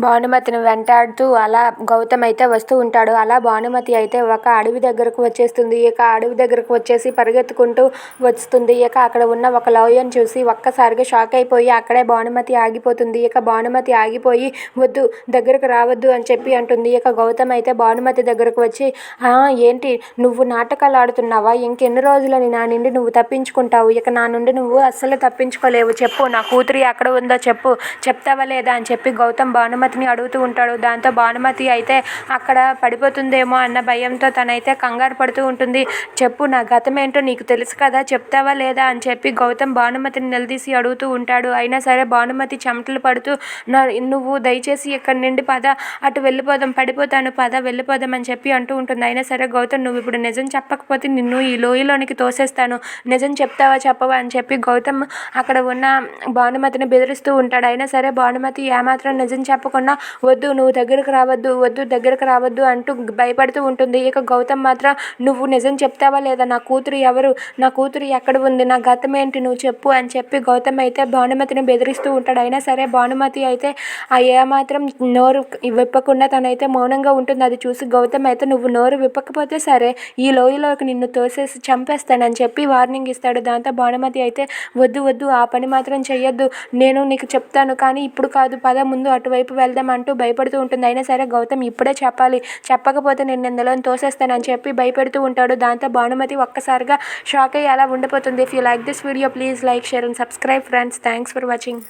భానుమతిని వెంటాడుతూ అలా గౌతమ్ అయితే వస్తూ ఉంటాడు. అలా భానుమతి అయితే ఒక అడవి దగ్గరకు వచ్చేస్తుంది. ఇక అడవి దగ్గరకు వచ్చేసి పరిగెత్తుకుంటూ వస్తుంది. ఇక అక్కడ ఉన్న ఒక లోయను చూసి ఒక్కసారిగా షాక్ అయిపోయి అక్కడే భానుమతి ఆగిపోతుంది. ఇక భానుమతి ఆగిపోయి వద్దు దగ్గరకు రావద్దు అని చెప్పి అంటుంది. ఇక గౌతమ్ అయితే భానుమతి దగ్గరకు వచ్చి ఏంటి నువ్వు నాటకాలు ఆడుతున్నావా? ఇంకెన్ని రోజులని నా నుండి నువ్వు తప్పించుకుంటావు? ఇక నా నుండి నువ్వు అస్సలు తప్పించుకోలేవు. చెప్పు నా కూతురి అక్కడ ఉందో చెప్పు చెప్తావా లేదా? అని చెప్పి గౌతమ్ భానుమతిని అడుగుతూ ఉంటాడు. దాంతో భానుమతి అయితే అక్కడ పడిపోతుందేమో అన్న భయంతో తనైతే కంగారు పడుతూ ఉంటుంది. చెప్పు నా గతం ఏంటో నీకు తెలుసు కదా చెప్తావా లేదా అని చెప్పి గౌతమ్ భానుమతిని నిలదీసి అడుగుతూ ఉంటాడు. అయినా సరే భానుమతి చెమటలు పడుతూ నా నువ్వు దయచేసి ఇక్కడి నుండి పద అటు వెళ్ళిపోదాం పడిపోతాను పద వెళ్ళిపోదాం అని చెప్పి అంటూ ఉంటుంది. అయినా సరే గౌతమ్ నువ్వు ఇప్పుడు నిజం చెప్పకపోతే నిన్ను ఈ లోయలోనికి తోసేస్తాను. నిజం చెప్తావా చెప్పవా అని చెప్పి గౌతమ్ అక్కడ ఉన్న భానుమతిని బెదిరిస్తూ ఉంటాడు. అయినా సరే భానుమతి ఏమాత్రం నిజం చెప్పకుండా వద్దు నువ్వు దగ్గరకు రావద్దు వద్దు దగ్గరకు రావద్దు అంటూ భయపడుతూ ఉంటుంది. ఇక గౌతమ్ మాత్రం నువ్వు నిజం చెప్తావా లేదా? నా కూతురు ఎవరు? నా కూతురు ఎక్కడ ఉంది? నా గతం ఏంటి? నువ్వు చెప్పు అని చెప్పి గౌతమ్ అయితే భానుమతిని బెదిరిస్తూ ఉంటాడు. అయినా సరే భానుమతి అయితే ఆ ఏమాత్రం నోరు విప్పకుండా తనైతే మౌనంగా ఉంటుంది. అది చూసి గౌతమ్ అయితే నువ్వు నోరు విప్పకపోతే సరే ఈ లోయలోకి నిన్ను తోసేసి చంపేస్తానని చెప్పి వార్నింగ్ ఇస్తాడు. దాంతో భానుమతి అయితే వద్దు వద్దు ఆ పని మాత్రం చెయ్యొద్దు. నేను నీకు చెప్తాను కానీ ఇప్పుడు కాదు. పద ముందు అటువైపు వెళ్దాం అంటూ భయపడుతూ ఉంటుంది. అయినా సరే గౌతమ్ ఇప్పుడే చెప్పాలి. చెప్పకపోతే నేను ఇందులో తోసేస్తానని చెప్పి భయపెడుతూ ఉంటాడు. దాంతో భానుమతి ఒక్కసారిగా షాక్ అయ్యి అలా ఉండిపోతుంది. If you like this video please like share and subscribe friends thanks for watching